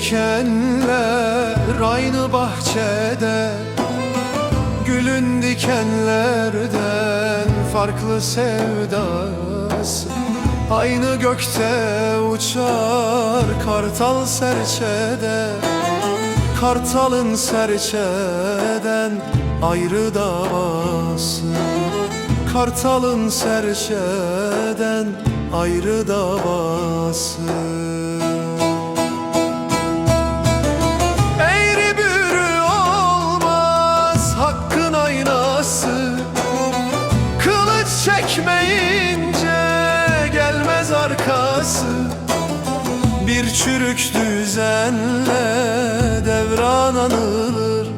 dikenler aynı bahçede Gülün dikenlerden farklı sevdası. Aynı gökte uçar kartal serçede Kartalın serçeden ayrı davası. Kartalın serçeden ayrı davası arkası Bir çürük düzenle devran anılır.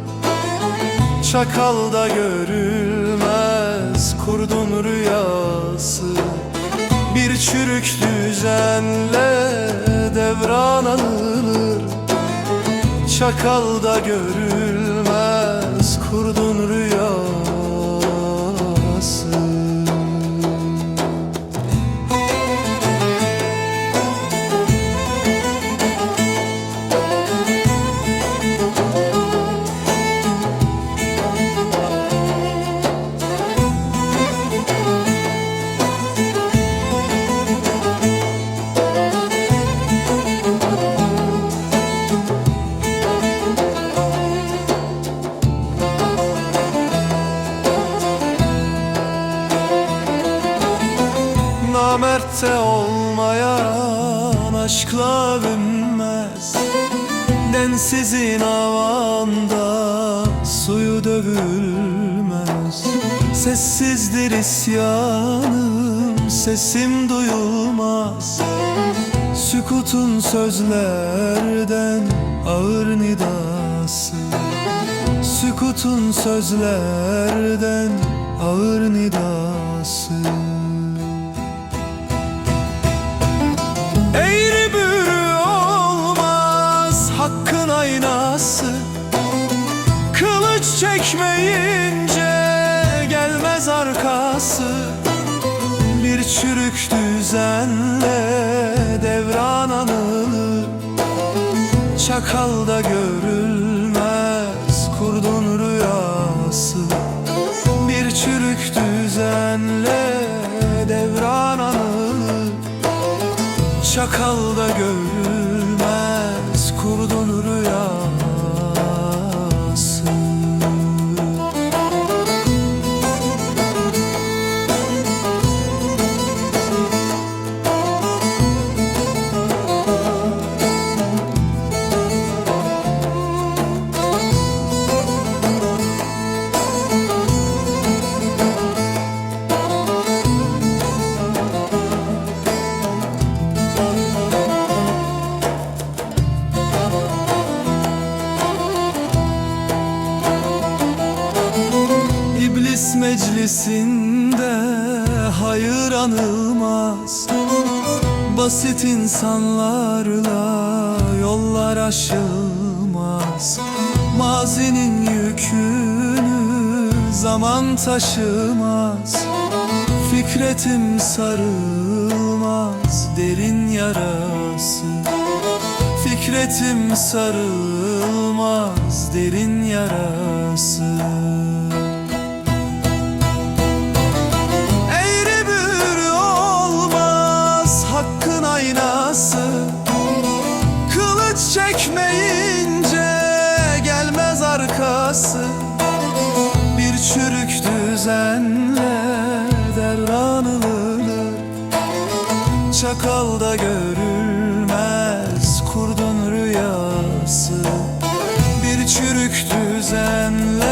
Çakalda görülmez kurdun rüyası. Bir çürük düzenle devran anılır. Çakalda görülmez kurdun rüyası Namertte olmayan aşkla övünmez Densizin avanda suyu dövülmez. Sessizdir isyanım sesim duyulmaz. Sükutun sözlerden ağır nidası. Sükutun sözlerden ağır nidası Kılıç çekmeyince gelmez arkası. Bir çürük düzenle devran anılır Çakalda görülmez kurdun rüyası. Bir çürük düzenle devran anılır Çakalda görülmez meclisinde hayır anılmaz. Basit insanlarla yollar aşılmaz. Mazinin yükünü zaman taşımaz. Fikretim sarılmaz derin yarası. Fikretim sarılmaz derin yarası aynası Kılıç çekmeyince gelmez arkası. Bir çürük düzenle derran alınır Çakalda görülmez kurdun rüyası. Bir çürük düzenle